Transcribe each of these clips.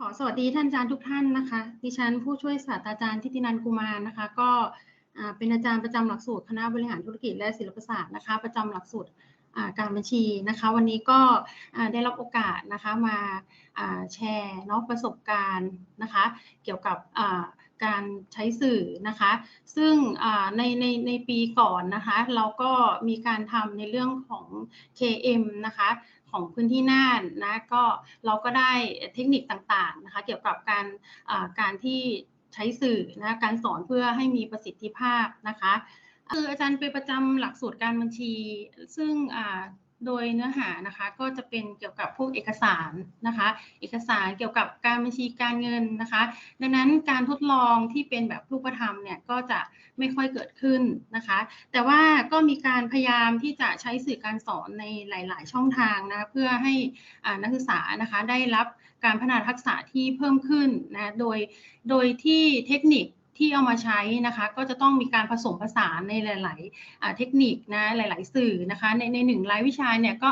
ขอสวัสดีท่านอาจารย์ทุกท่านนะคะ ดิฉันผู้ช่วยศาสตราจารย์ทิตินันกุมารนะคะ ก็เป็นอาจารย์ประจำหลักสูตรคณะบริหารธุรกิจและศิลปศาสตร์นะคะ ประจำหลักสูตรการบัญชีนะคะ วันนี้ก็ได้รับโอกาสนะคะมาแชร์เนาะประสบการณ์นะคะ เกี่ยวกับการใช้สื่อนะคะ ซึ่งในในในปีก่อนนะคะ เราก็มีการทำในเรื่องของ KM นะคะ ของพื้นที่น่านนะก็เราก็ได้เทคนิคต่างๆนะคะเกี่ยวกับการการที่ใช้สื่อนะการสอนเพื่อให้มีประสิทธิภาพนะคะคืออาจารย์เป็นประจำหลักสูตรการบัญชี ซึ่งอ่า โดยเนื้อหานะคะก็จะเป็นเกี่ยวกับพวกเอกสารนะคะ เอกสารเกี่ยวกับการบัญชีการเงินนะคะ ดังนั้นการทดลองที่เป็นแบบรูปธรรมเนี่ยก็จะไม่ค่อยเกิดขึ้นนะคะ แต่ว่าก็มีการพยายามที่จะใช้สื่อการสอนในหลาย ๆ ช่องทางนะเพื่อให้นักศึกษานะคะได้รับการพัฒนาทักษะที่เพิ่มขึ้นนะโดยโดยที่เทคนิค ที่เอามาใช้นะคะ ก็จะต้องมีการผสมผสานในหลาย ๆ เทคนิคนะหลาย ๆ สื่อนะคะในในหนึ่งรายวิชาเนี่ยก็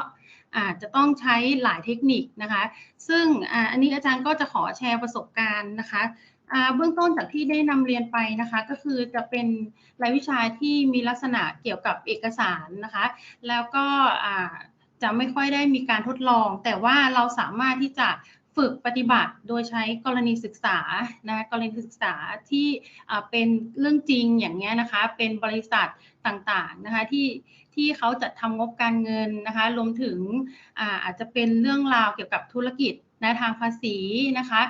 อาจจะต้องใช้หลายเทคนิคนะคะ ซึ่งอันนี้อาจารย์ก็จะขอแชร์ประสบการณ์นะคะเบื้องต้นจากที่ได้นำเรียนไปนะคะ ก็คือจะเป็นรายวิชาที่มีลักษณะเกี่ยวกับเอกสารนะคะ แล้วก็จะไม่ค่อยได้มีการทดลอง แต่ว่าเราสามารถที่จะ ฝึกปฏิบัติโดยใช้กรณีศึกษานะกรณีศึกษาที่เป็นเรื่องจริงอย่างเงี้ยนะคะ เป็นบริษัทต่างๆนะคะที่ที่เขาจัดทำงบการเงินนะคะรวมถึงอาจจะเป็นเรื่องราวเกี่ยวกับธุรกิจนะทางภาษีนะคะ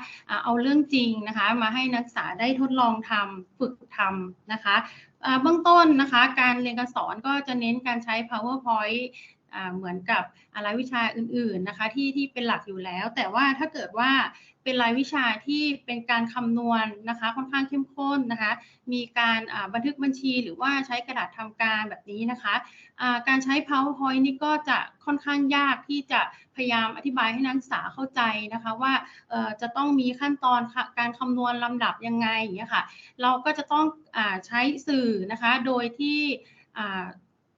เอาเรื่องจริงนะคะมาให้นักศึกษาได้ทดลองทำฝึกทำนะคะเบื้องต้นนะคะการเรียนการสอนก็จะเน้นการใช้ powerpoint เหมือนกับรายวิชาอื่นๆนะคะที่ที่เป็นหลักอยู่แล้ว แต่ว่าถ้าเกิดว่าเป็นรายวิชาที่เป็นการคำนวณนะคะ ค่อนข้างเข้มข้นนะคะ มีการบันทึกบัญชีหรือว่าใช้กระดาษทำการแบบนี้นะคะอ่าการใช้ powerpoint นี่ก็จะค่อนข้างยากที่จะพยายามอธิบายให้นักศึกษาเข้าใจนะคะว่าจะต้องมีขั้นตอนการคำนวณลำดับยังไงอย่างเงี้ยค่ะ เราก็จะต้องอใช้สื่อนะคะ โดยที่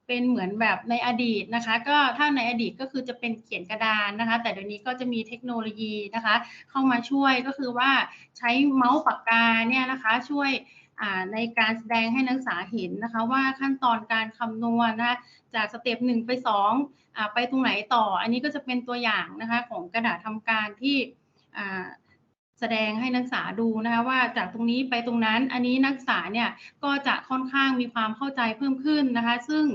เป็นเหมือนแบบในอดีตนะคะ ก็ถ้าในอดีตก็คือจะเป็นเขียนกระดานนะคะ แต่เดี๋ยวนี้ก็จะมีเทคโนโลยีนะคะ เข้ามาช่วยก็คือว่าใช้เมาส์ปากกาเนี่ยนะคะช่วยในการแสดงให้นักศึกษาเห็นนะคะว่าขั้นตอนการคำนวณนะคะจากสเต็ปหนึ่งไปสองไปตรงไหนต่อ อันนี้ก็จะเป็นตัวอย่างนะคะของกระดาษทำการที่ แสดงให้นักศึกษาดูนะคะว่าจากตรงนี้ไปตรงนั้นอันนี้นักศึกษาเนี่ยก็จะค่อนข้างมีความเข้าใจเพิ่มขึ้นนะคะ ซึ่ง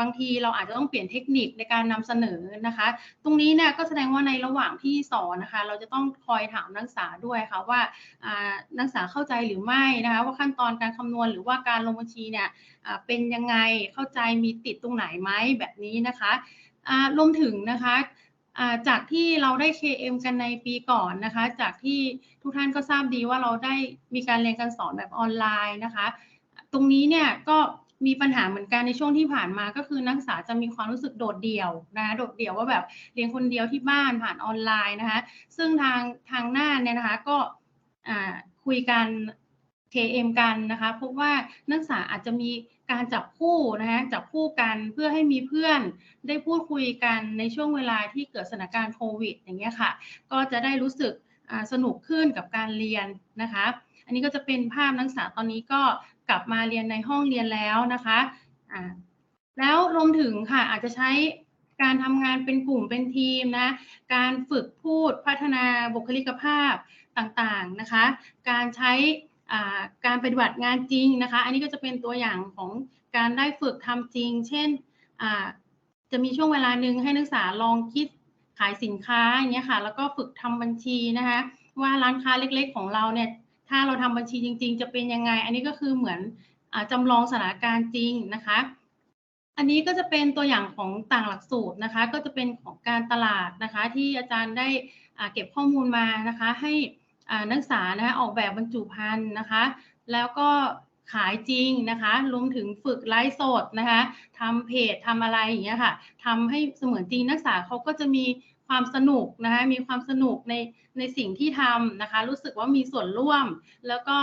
บางทีเราอาจจะต้องเปลี่ยนเทคนิคในการนำเสนอนะคะ ตรงนี้เนี่ยก็แสดงว่าในระหว่างที่สอนนะคะ เราจะต้องคอยถามนักศึกษาด้วยค่ะว่านักศึกษาเข้าใจหรือไม่นะคะว่าขั้นตอนการคำนวณหรือว่าการลงบัญชีเนี่ยเป็นยังไงเข้าใจมีติดตรงไหนไหมแบบนี้นะคะรวมถึงนะคะ จากที่เราได้ KM กันในปีก่อนนะคะ จากที่ทุกท่านก็ทราบดีว่าเราได้มีการเรียนการสอนแบบออนไลน์นะคะ ตรงนี้เนี่ยก็มีปัญหาเหมือนกันในช่วงที่ผ่านมาก็คือนักศึกษาจะมีความรู้สึกโดดเดี่ยวนะคะโดดเดี่ยวว่าแบบเรียนคนเดียวที่บ้านผ่านออนไลน์นะคะ ซึ่งทางทางหน้าเนี่ยนะคะก็คุยกัน KM กันนะคะพบว่านักศึกษาอาจจะมีการจับคู่นะคะจับคู่กันเพื่อให้มีเพื่อนได้พูดคุยกันในช่วงเวลาที่เกิดสถานการณ์โควิดอย่างเงี้ยค่ะ ก็จะได้รู้สึกสนุกขึ้นกับการเรียนนะคะ อันนี้ก็จะเป็นภาพนักศึกษาตอนนี้ก็กลับมาเรียนในห้องเรียนแล้วนะคะอ่าแล้วรวมถึงค่ะอาจจะใช้การทำงานเป็นกลุ่มเป็นทีมนะ การฝึกพูดพัฒนาบุคลิกภาพต่างๆนะคะ การใช้ การปฏิบัติงานจริงนะคะ อันนี้ก็จะเป็นตัวอย่างของการได้ฝึกทำจริง เช่นจะมีช่วงเวลาหนึ่งให้นักศึกษาลองคิดขายสินค้าอย่างเงี้ยค่ะแล้วก็ฝึกทำบัญชีนะคะ ว่าร้านค้าเล็กๆ ของเราเนี่ยถ้าเราทำบัญชีจริง ๆ จะเป็นยังไง อันนี้ก็คือเหมือนอาจำลองสถานการณ์จริงนะคะ อันนี้ก็จะเป็นตัวอย่างของต่างหลักสูตรนะคะ ก็จะเป็นของการตลาดนะคะ ที่อาจารย์ได้เก็บข้อมูลมานะคะ ให้ นักศึกษานะคะออกแบบบรรจุภัณฑ์นะคะ แล้วก็ขายจริงนะคะรวมถึงฝึกไลฟ์สดนะคะทำเพจทำอะไรอย่างเงี้ยค่ะทำให้เสมือนจริงนักศึกษาเขาก็จะมีความสนุกนะคะมีความสนุกในในสิ่งที่ทำนะคะ รู้สึกว่ามีส่วนร่วม แล้วก็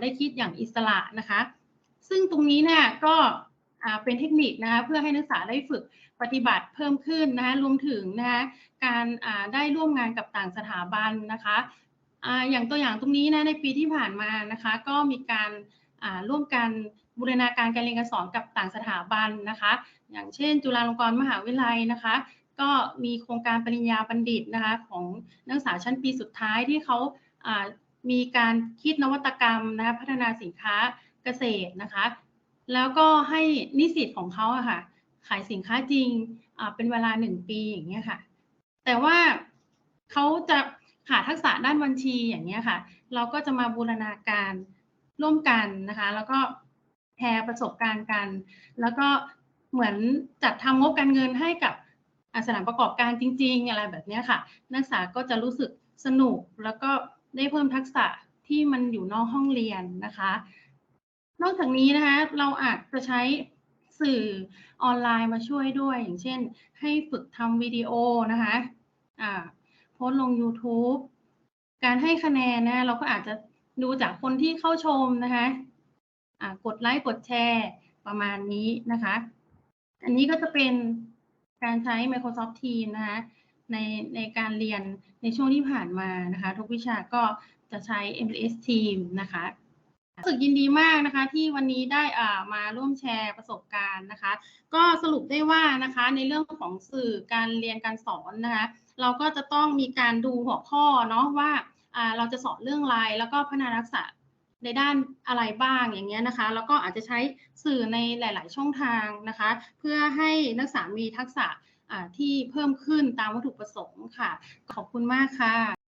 ได้คิดอย่างอิสระนะคะ ซึ่งตรงนี้เนี่ยก็เป็นเทคนิคนะคะเพื่อให้นักศึกษาได้ฝึกปฏิบัติเพิ่มขึ้นนะคะรวมถึงนะคะการได้ร่วมงานกับต่างสถาบันนะคะ อย่างตัวอย่างตรงนี้นะในปีที่ผ่านมานะคะ ก็มีการร่วมกันบูรณาการการเรียนการสอนกับต่างสถาบันนะคะ อย่างเช่น จุฬาลงกรณ์มหาวิทยาลัยนะคะ ก็มีโครงการปริญญาบัณฑิตนะคะของนักศึกษาชั้นปีสุดท้ายที่เขามีการคิดนวัตกรรมนะคะพัฒนาสินค้าเกษตรนะคะ แล้วก็ให้นิสิตของเขาอะค่ะขายสินค้าจริงเป็นเวลาหนึ่งปีอย่างเงี้ยค่ะ แต่ว่าเขาจะ ขาทักษะด้านบัญชีอย่างเงี้ค่ะ เราก็จะมาบูรณาการร่วมกันนะคะ แล้วก็แชร์ประสบการณ์กัน แล้วก็เหมือนจัดทำงบการเงินให้กับอาสถานประกอบการจริง ๆ อะไรแบบนี้ค่ะ นักศึกษาก็จะรู้สึกสนุกแล้วก็ได้เพิ่มทักษะที่มันอยู่นอกห้องเรียนนะคะ นอกจากนี้นะคะเราอาจจะใช้สื่อออนไลน์มาช่วยด้วย อย่างเช่น ให้ฝึกทำวิดีโอนะคะอ่า โพสต์ลง YouTube การให้คะแนนนะ เราก็อาจจะดูจากคนที่เข้าชมนะคะกดไลค์กดแชร์ประมาณนี้นะคะ อันนี้ก็จะเป็นการใช้ Microsoft Teams นะคะในในการเรียนในช่วงที่ผ่านมานะคะ ทุกวิชาก็จะใช้ MS Team นะคะรู้สึกยินดีมากนะคะ ที่วันนี้ได้อ่ามาร่วมแชร์ประสบการณ์นะคะ ก็สรุปได้ว่านะคะในเรื่องของสื่อการเรียนการสอนนะคะ เราก็จะต้องมีการดูหัวข้อเนาะว่าเราจะสอนเรื่องอะไรแล้วก็พัฒนาทักษะในด้านอะไรบ้างอย่างเงี้ยนะคะ แล้วก็อาจจะใช้สื่อในหลาย ๆ ช่องทางนะคะ เพื่อให้นักศึกษามีทักษะที่เพิ่มขึ้นตามวัตถุประสงค์ค่ะ ขอบคุณมากค่ะ